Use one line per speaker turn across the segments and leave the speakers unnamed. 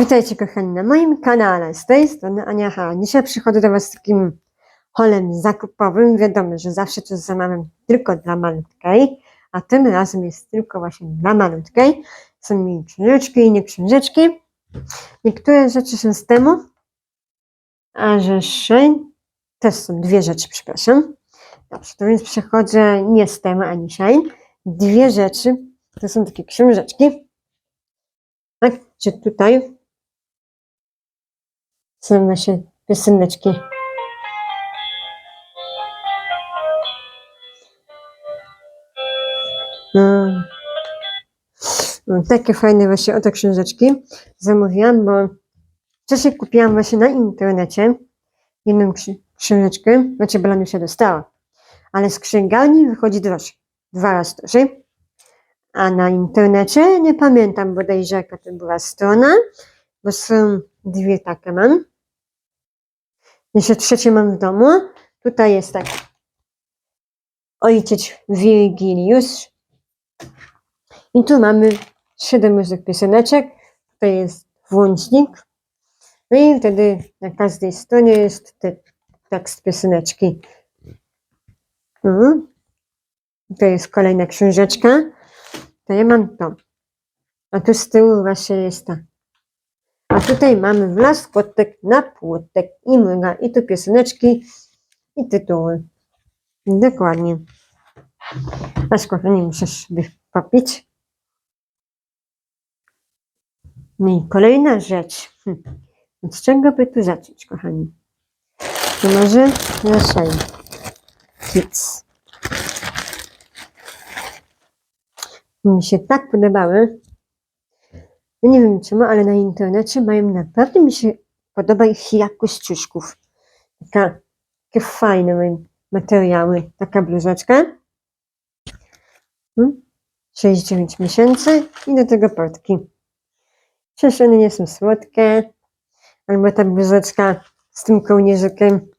Witajcie kochani na moim kanale. Z tej strony Ania H. Dzisiaj przychodzę do Was z takim holem zakupowym. Wiadomo, że zawsze coś zamawiam tylko dla malutkiej, a tym razem jest tylko właśnie dla malutkiej. Są mi książeczki i nie książeczki. Niektóre rzeczy są z temu, a że też są dwie rzeczy, przepraszam. Dobrze, to więc przechodzę nie z temu ani Shane. Dwie rzeczy, to są takie książeczki. Tak, czy tutaj są nasze pioseneczki. No. No, takie fajne właśnie oto książeczki zamówiłam, bo wcześniej kupiłam właśnie na internecie jedną ksi- książeczkę, znaczy Belanu się dostała, ale z księgarni wychodzi drożej, dwa razy drożej, a na internecie nie pamiętam bodajże jaka to była strona, bo są dwie takie mam. Jeszcze trzecie mam w domu. Tutaj jest tak. Ojciec Wirgilius. I tu mamy siedem różnych pioseneczek. Tutaj jest włącznik. No i wtedy na każdej stronie jest te, tekst pioseneczki. Mhm. To jest kolejna książeczka. To ja mam to. A tu z tyłu właśnie jest ta. Tutaj mamy wlazł kotek na płotek i mryga. I tu pioseneczki i tytuły. Dokładnie. Aż kochani, muszę sobie popić. No i kolejna rzecz. Hm. Od czego by tu zacząć, kochani? To może naszej Kids. Mi się tak podobały. Ja nie wiem czemu, ale na internecie mają naprawdę mi się podoba ich jakość ciuszków. Taka, takie fajne mają materiały. Taka bluzeczka. Hmm? 6-9 miesięcy i do tego portki. Przecież one nie są słodkie. Albo ta bluzeczka z tym kołnierzykiem.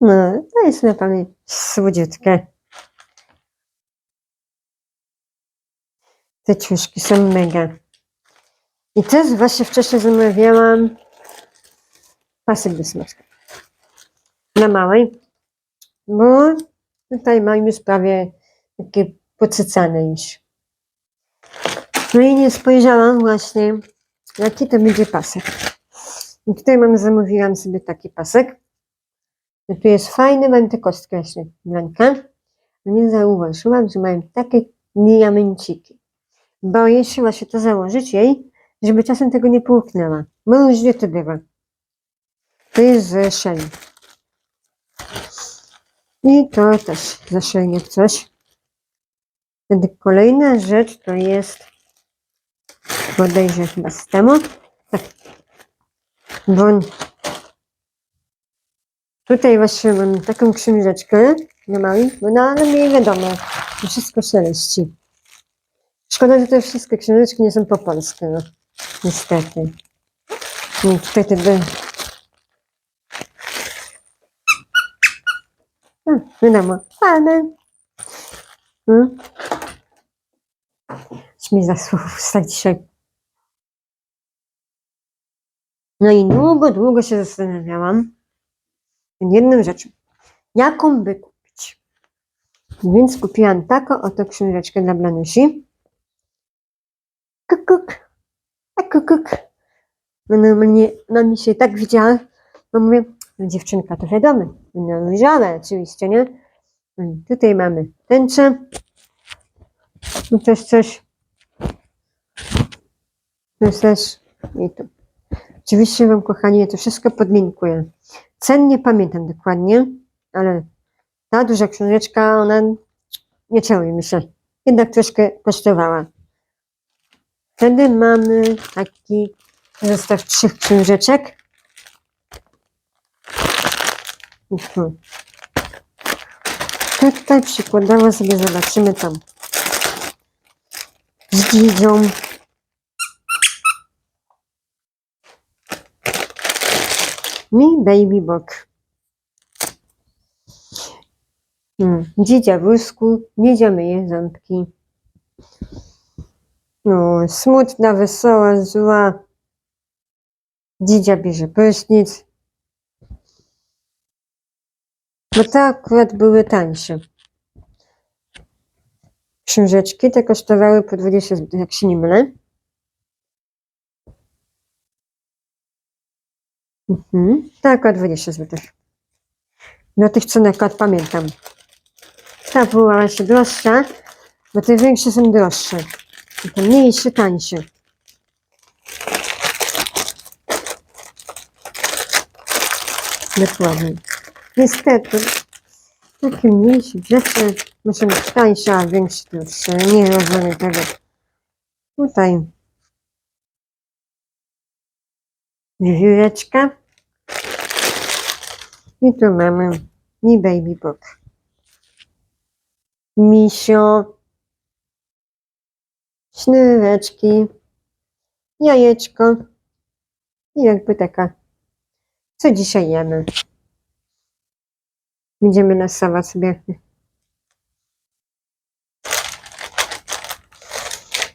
No, to jest naprawdę słodziutkie. Te ciuszki są mega. I też właśnie wcześniej zamawiałam pasek do smaczka. Na małej. Bo tutaj mam już prawie takie pocycane już. No i nie spojrzałam właśnie, jaki to będzie pasek. I tutaj mam, zamówiłam sobie taki pasek. I tu jest fajny, mam te kostki właśnie, blanka. No nie zauważyłam, że mają takie diamenciki. Boję się właśnie to założyć jej, żeby czasem tego nie połknęła. Bo różnie to bywa. To jest ze Shell. I to też ze Shell jak coś. Wtedy kolejna rzecz to jest bodajże chyba z temu. Tak. Bo tutaj właśnie mam taką książeczkę na małej, bo no ale wiadomo, to wszystko szeleści. Szkoda, że te wszystkie książeczki nie są po polsku, no. Niestety. No wtedy... No, wiadomo, ale... Aż mi zasło w ustach dzisiaj. No i długo, długo się zastanawiałam nad jedną rzeczą. Jaką by kupić? Więc kupiłam taką oto książeczkę dla Blanusi. A kukuk. No normalnie ona mi się tak widziała, no mówię, no dziewczynka to wiadomo, no różowe oczywiście, nie? No i tutaj mamy tęczę. Tu też coś. Jest też i tu. Oczywiście Wam, kochani, to wszystko podlinkuję. Cen nie pamiętam dokładnie, ale ta duża książeczka, ona nie czuje mi się. Jednak troszkę kosztowała. Wtedy mamy taki zestaw trzech książeczek. Mhm. Tutaj przykładowo sobie zobaczymy tam z dzidzią. Mi baby book. Hmm. Dzidzia w wózku, dzidzia myje ząbki. No, smutna, wesoła, zła. Dzidzia bierze prysznic. Bo te akurat były tańsze. Książeczki te kosztowały po 20 zł, jak się nie mylę. Mhm. Tak, o 20 zł. Do tych cenek akurat pamiętam. Ta była właśnie droższa, bo te większe są droższe. I te mniejsze, tańsze. Dokładnie. Niestety, takie mniejsze rzeczy muszą być tańsze, a większe droższe. Nie rozumiem tego. Tutaj wiewióreczka. I tu mamy mi baby book. Misio. Sznureczki. Jajeczko. I jakby taka. Co dzisiaj jemy? Będziemy nasawać sobie.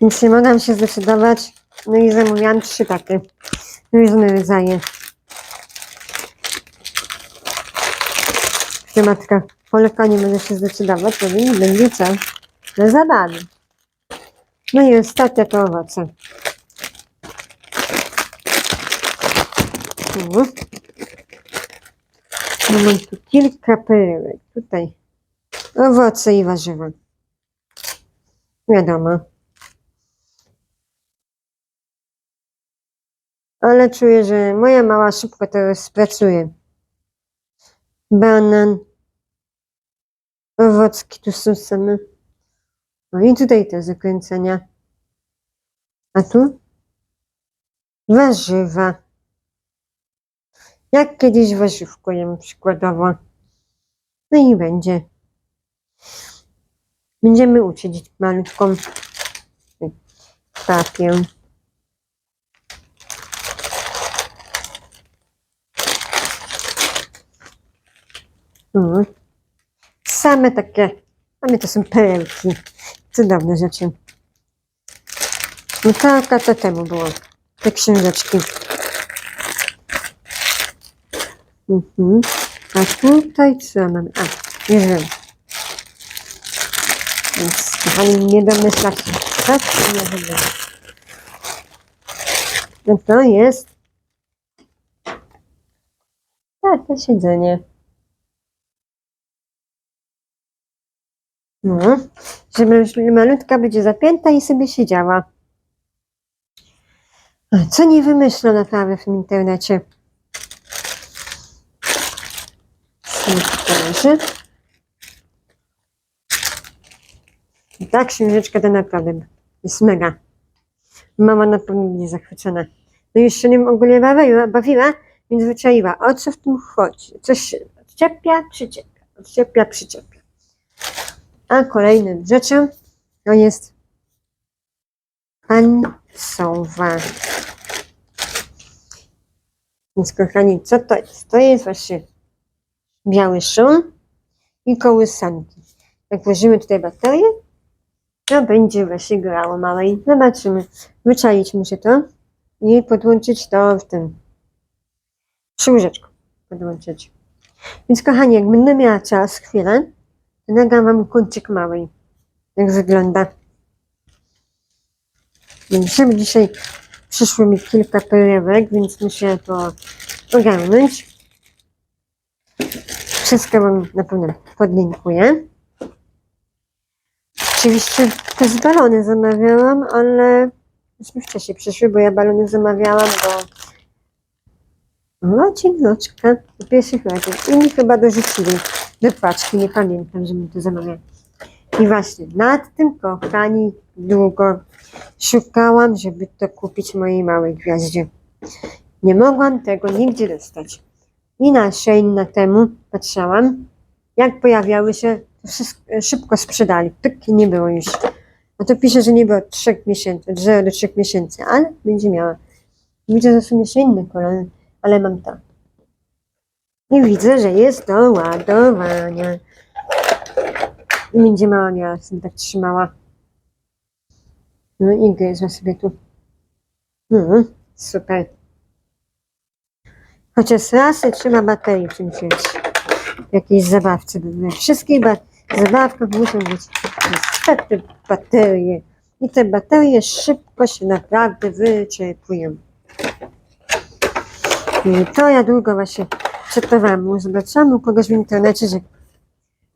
Więc nie mogłam się zdecydować. No i zamówiłam trzy takie różne rodzaje. Matka Polka nie może się zdecydować, to nie będzie co na zabawy. No i ostatnie to owoce. No mam tu kilka perełek. Tutaj owoce i warzywa. Wiadomo. Ale czuję, że moja mała szybko to spracuje. Banan. Owocki tu są same. No i tutaj te zakręcenia. A tu? Warzywa. Jak kiedyś warzywko jem przykładowo. No i będzie. Będziemy uczyć malutką papier. Mhm. Same takie, a to są perełki. Cudowne rzeczy. No tak, lata temu było. Te książeczki. Mhm. A tutaj co mamy? A, już wiem. Więc kochani, nie domyślacie. Tak? Nie wiem. No to jest takie siedzenie. No, żeby malutka będzie zapięta i sobie siedziała. Co nie wymyślą naprawdę w internecie? I ta książeczka to naprawdę jest mega. Mama na pewno będzie zachwycona. No jeszcze nie ogólnie bawiła, bawiła, więc wyczaiła, o co w tym chodzi. Coś odczepia, przyczepia, odczepia, przyczepia. A kolejną rzeczą to jest końcowa. Więc kochani, co to jest? To jest właśnie biały szum i kołysanki. Jak włożymy tutaj baterię, to będzie właśnie grało małej. Zobaczymy. Wyczaić muszę to i podłączyć to w tym przy łóżeczku podłączyć. Więc kochani, jak będę miała czas, chwilę, to nagram wam kącik małej. Jak wygląda. Żeby dzisiaj przyszło mi kilka perełek, więc muszę to ogarnąć. Wszystko wam na pewno podlinkuję. Oczywiście też balony zamawiałam, ale już mi wcześniej przyszły, bo ja balony zamawiałam do Maciek Noczka do pierwszych lat. Inni chyba dorzucili do paczki, nie pamiętam, że mi to zamawiali. I właśnie nad tym, kochani, długo szukałam, żeby to kupić mojej małej gwiaździe. Nie mogłam tego nigdzie dostać. I na na temu patrzałam, jak pojawiały się, to wszystko szybko sprzedali. Tak nie było już. A to pisze, że nie było od 3 miesięcy, od 0 do 3 miesięcy, ale będzie miała. Widzę, że są jeszcze inne kolory, ale mam to. I widzę, że jest do ładowania. I będzie mała miała, sobie tak trzymała. No i gryzła sobie tu. No, super. Chociaż raz trzeba baterii. W jakiejś zabawce. We wszystkich ba- zabawkach muszą być niestety baterie. I te baterie szybko się naprawdę wyczerpują. I to ja długo właśnie czytowałam. Zobaczyłam u kogoś w internecie, że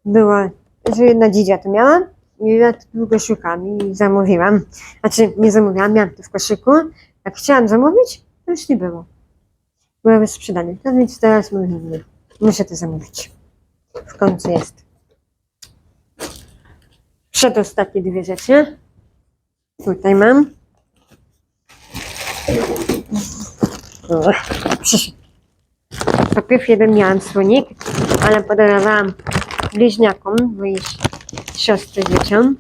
była, że jedna dzidzia to miała i ja długo szukam i zamówiłam. Znaczy nie zamówiłam, miałam to w koszyku. Jak chciałam zamówić, to już nie było. Były sprzedane. No więc teraz mówimy, muszę to zamówić. W końcu jest. Przedostatnie dwie rzeczy. Tutaj mam. Przyszedł. Najpierw jeden miałam słonik, ale podarowałam bliźniakom, mojej siostry dzieciom.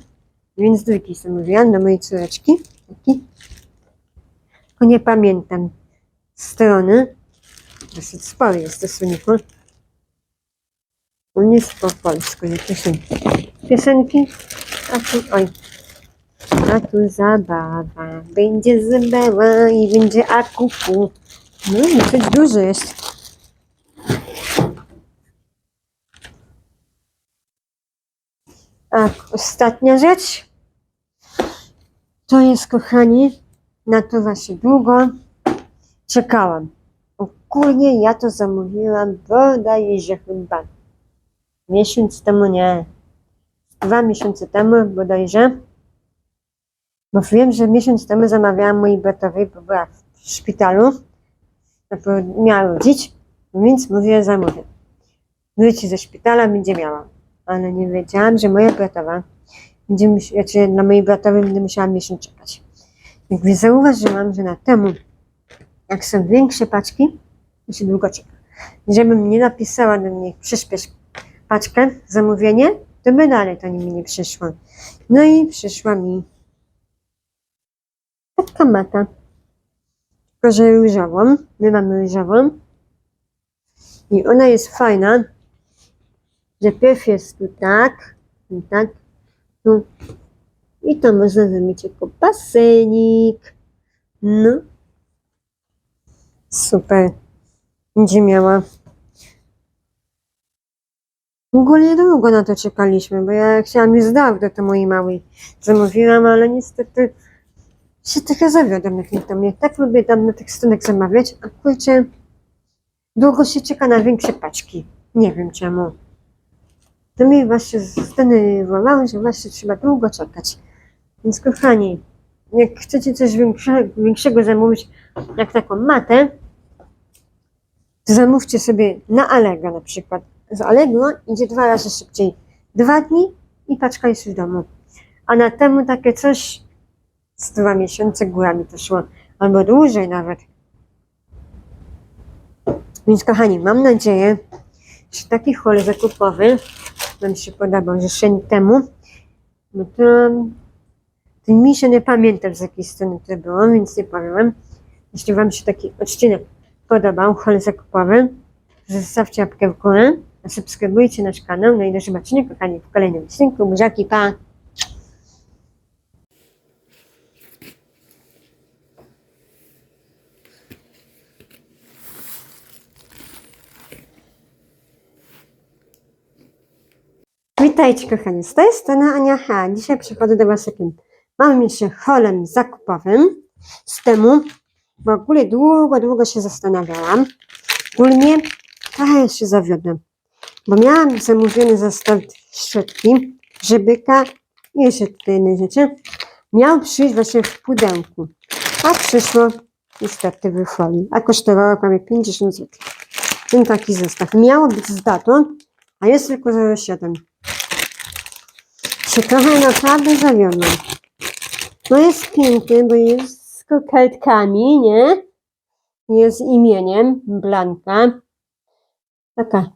Więc drugi zamówiłam do mojej córeczki. Taki. Tylko nie pamiętam strony. Dosyć spory jest to słoniku. On jest po polsku, jakie są piosenki. A tu, oj. A tu zabawa, będzie zabawa i będzie akupu. No i dosyć duży jest. A ostatnia rzecz. To jest, kochani, na to właśnie długo czekałam. Ogólnie ja to zamówiłam bodajże chyba miesiąc temu, nie, dwa miesiące temu bodajże. Bo wiem, że miesiąc temu zamawiałam mojej bratowej, bo była w szpitalu, miała rodzić, więc mówię, zamówię. Wróci ze szpitala, będzie miała. Ale nie wiedziałam, że moja bratowa będzie, mus- znaczy na mojej bratowej będę musiała miesiąc czekać. Jakby zauważyłam, że na temu, jak są większe paczki, to się długo czeka. Żebym nie napisała do mnie przyspiesz paczkę, zamówienie, to by dalej to mi nie przyszło. No i przyszła mi taka mata. Tylko, że różową. My mamy różową. I ona jest fajna, że jest tu tak, i tak, tu. I to można zrobić jako basenik. No. Super. Będzie miała. W ogóle długo na to czekaliśmy, bo ja chciałam już dawno to mojej małej zamówiłam, ale niestety się trochę zawiodłam na tym. Ja tak lubię tam na tych stronach zamawiać, a kurczę, długo się czeka na większe paczki. Nie wiem czemu. To mnie właśnie zdenerwowało, że właśnie trzeba długo czekać. Więc kochani, jak chcecie coś większego, większego zamówić, jak taką matę, to zamówcie sobie na Allegro na przykład. Z Allegro idzie dwa razy szybciej. Dwa dni i paczka jest w domu. A na temu takie coś z dwa miesiące górami to szło. Albo dłużej nawet. Więc kochani, mam nadzieję, że taki hol zakupowy Wam się podobał życzeń temu. No to, to mi się nie pamiętam z jakiej strony to było, więc nie powiem. Jeśli Wam się taki odcinek podobał, hol zakupowy, zostawcie łapkę w górę, subskrybujcie nasz kanał. No i do zobaczenia, kochani, w kolejnym odcinku. Buziaki, pa! Witajcie kochani, z tej strony Ania H. Dzisiaj przychodzę do Was takim małym jeszcze holem zakupowym. Z temu w ogóle długo, długo się zastanawiałam. Ogólnie trochę się zawiodłam, bo miałam zamówiony zestaw szczotki, żybyka i jeszcze tutaj inne rzeczy. Miał przyjść właśnie w pudełku, a przyszło niestety w folii, a kosztowało prawie 50 zł. Ten taki zestaw. Miało być z datą, a jest tylko 0,7 się trochę naprawdę zawiodłam. No jest piękny, bo jest z kokardkami, nie? Jest imieniem Blanka. Taka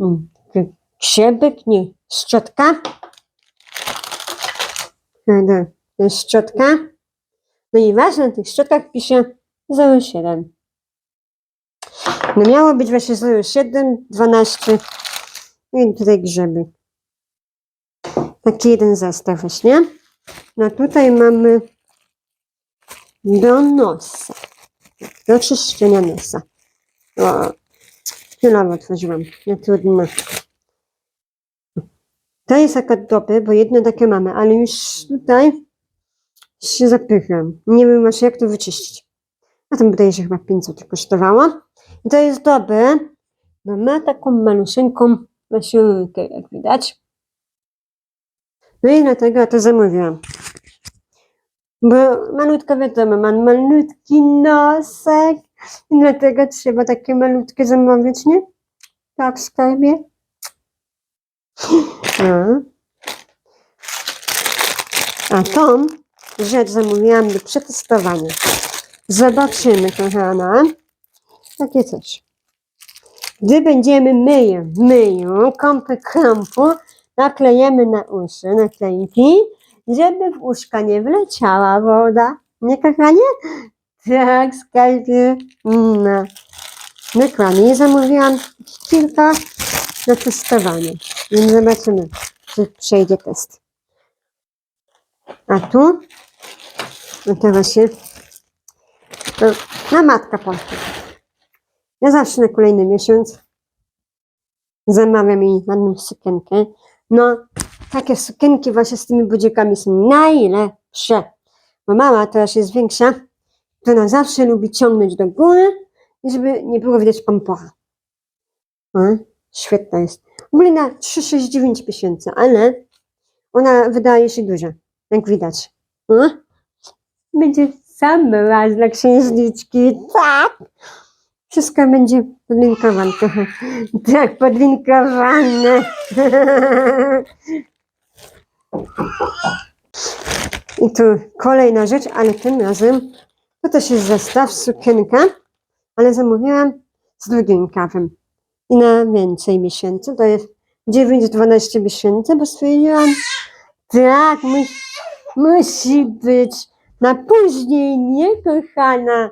mm, taki grzebek, nie, szczotka. Dobra, to jest szczotka. No i ważne, na tych szczotkach pisze 07. No miało być właśnie 07, 12 No i tutaj grzebek taki jeden zestaw właśnie. No tutaj mamy do nosa, do czyszczenia nosa. O, chwilowo otworzyłam. Nie trudno. To jest akurat dobre, bo jedno takie mamy, ale już tutaj się zapycham. Nie wiem jak to wyczyścić. A to wydaje się chyba 5 zł kosztowało. I to jest dobre, bo ma taką malusieńką masiulkę, jak widać. No i dlatego to zamówiłam. Bo malutka wiadomo, mam malutki nosek i dlatego trzeba takie malutkie zamówić, nie? Tak, skarbie. No. A tą rzecz zamówiłam do przetestowania. Zobaczymy, kochana. Takie coś. Gdy będziemy myję, myją, kąpy kąpu, naklejemy na uszy naklejki, żeby w uszka nie wleciała woda. Nie, kochanie? Tak, skarbie. No. Dokładnie. I zamówiłam kilka na testowanie. Więc zobaczymy, czy przejdzie test. A tu? No to właśnie to na matka polska. Ja zawsze na kolejny miesiąc zamawiam jej ładną sukienkę. No, takie sukienki właśnie z tymi budzikami są najlepsze. Bo mama teraz jest większa, to ona zawsze lubi ciągnąć do góry żeby nie było widać pompora. O, świetna jest. W ogóle na 3,69 tysięcy, ale ona wydaje się duża, jak widać. O, będzie sam raz dla księżniczki, tak. Wszystko będzie podlinkowane. Tak, podlinkowane. I tu kolejna rzecz, ale tym razem to też jest zestaw, sukienka, ale zamówiłam z drugim kawem. I na więcej miesięcy, to jest 9-12 miesięcy, bo stwierdziłam, tak, musi, musi być na później, nie kochana.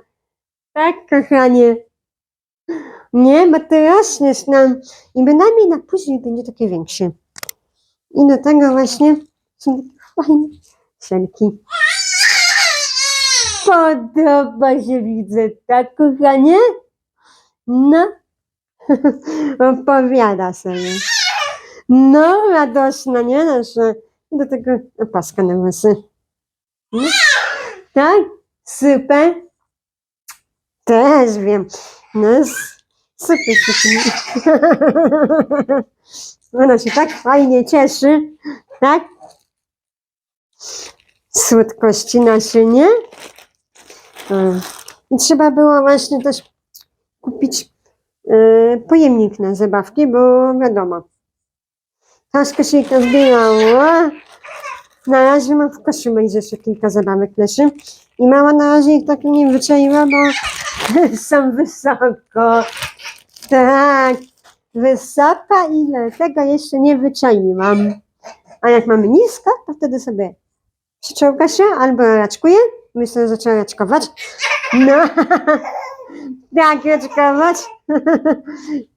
Tak, kochanie. Nie, bo rośniesz nam i bynajmniej na później będzie takie większe. I do tego właśnie są takie fajne. Podoba się, widzę, tak, kochanie? No, opowiada sobie. No, radosna, nie? Nasza. I do tego opaska na włosy. No. Tak? Super. Też wiem. No, s- super, super. Ona się tak fajnie cieszy, tak? Słodkości nasze, nie? Mm. I trzeba było właśnie też kupić e, pojemnik na zabawki, bo wiadomo, troszkę się to zbierało. Na razie mam w koszu jeszcze kilka zabawek leży. I mama na razie ich tak nie wyczaiła, bo są wysoko. Tak, wysoka i dlatego jeszcze nie wyczaiłam. A jak mamy nisko, to wtedy sobie przyczołga się albo raczkuje. Myślę, że zaczęła raczkować. No, tak, raczkować.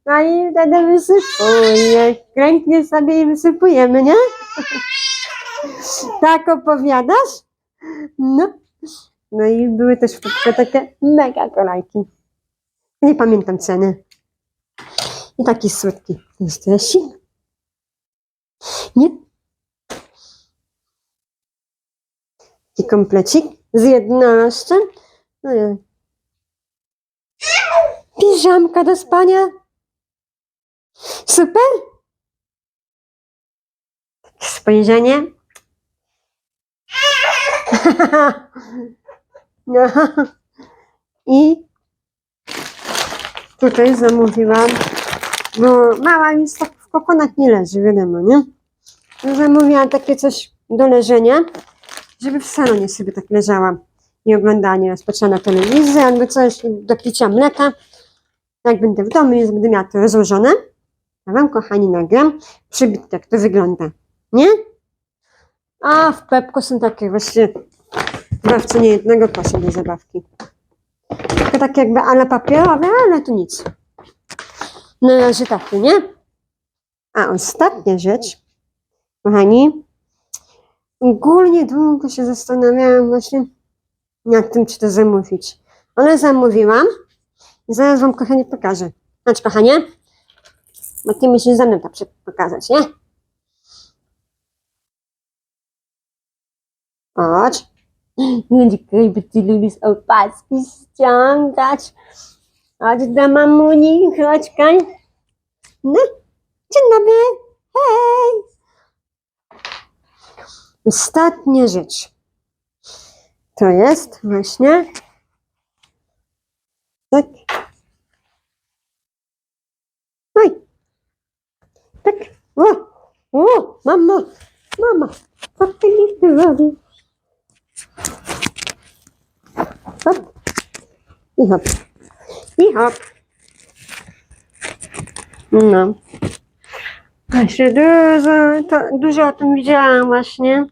No i wtedy wysypuje. Krętnie sobie jej wysypujemy, nie? Tak opowiadasz? No. No i były też w takie mega kolejki. Nie pamiętam ceny. I taki słodki. Jest stresik. Nie? I komplecik z jednością. No i Piżamka do spania. Super. Spojrzenie. No. I tutaj zamówiłam, bo mała już tak w kokonach nie leży, wiadomo, nie? Zamówiłam takie coś do leżenia, żeby w salonie sobie tak leżała i patrzyła na telewizję albo coś do picia mleka. Jak będę w domu, już będę miała to rozłożone. Ja wam, kochani, nagram przybit, jak to wygląda, nie? A w Pepko są takie właśnie dawcy nie jednego kosza do zabawki. To tak jakby ale papierowe, ale to nic. Na razie takie, nie? A ostatnia rzecz, kochani, ogólnie długo się zastanawiałam właśnie nad tym, czy to zamówić. Ale zamówiłam i zaraz wam, kochanie, pokażę. Znaczy, kochanie, Bo ty musisz za mną to pokazać, nie? Chodź. Czekaj, bo ty lubisz opaski ściągać. Chodź do mamuni, chodź, Kaj. No, dzień dobry. Hej. Ostatnia rzecz. To jest właśnie tak. Oj. Tak. O, o, mamo, mama, co ty mi robisz? Hop. I hop. I hop. No. Właśnie dużo, dużo o tym widziałam właśnie.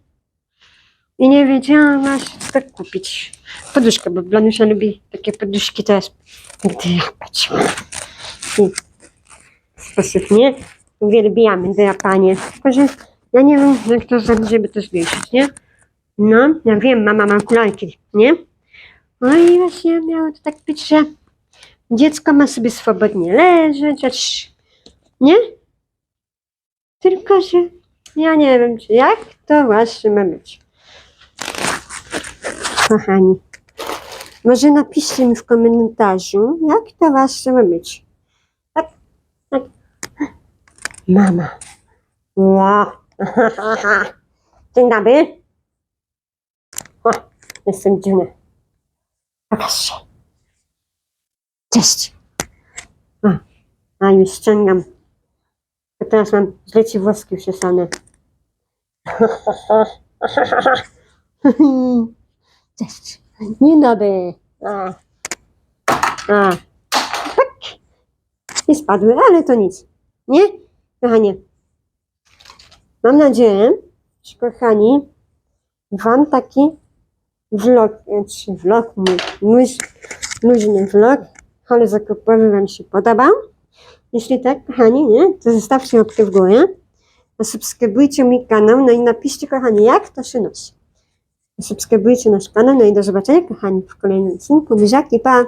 I nie wiedziałam właśnie co tak kupić. Poduszkę, bo Blanusia lubi takie poduszki też. Drapać. I sposób, nie? Uwielbiamy drapanie. Tylko, że ja nie wiem, jak to zrobić, żeby to zwiesić, nie? No, ja wiem, mama ma kulajki, nie? No i właśnie miało to tak być, że dziecko ma sobie swobodnie leżeć, acz, nie? Tylko, że ja nie wiem, czy jak to właśnie ma być. Kochani, może napiszcie mi w komentarzu, jak to właśnie ma być. Tak, tak. Mama. Wow. Dzień dobry. Jestem dziwna. Pokaż się. Cześć. O, a już ściągam. A teraz mam źle ci włoski uczesane. Cześć. Dzień dobry. A. A. Tak. I spadły, ale to nic. Nie? Kochanie. Mam nadzieję, że kochani, wam taki vlog, czy vlog, mój, mój luźny vlog, ale zakupowy wam się podobał. Jeśli tak, kochani, nie, to zostawcie łapkę w górę. Zasubskrybujcie mój kanał, no i napiszcie, kochani, jak to się nosi. Subskrybujcie nasz kanał, no i do zobaczenia, kochani, w kolejnym odcinku. Buziaki, pa!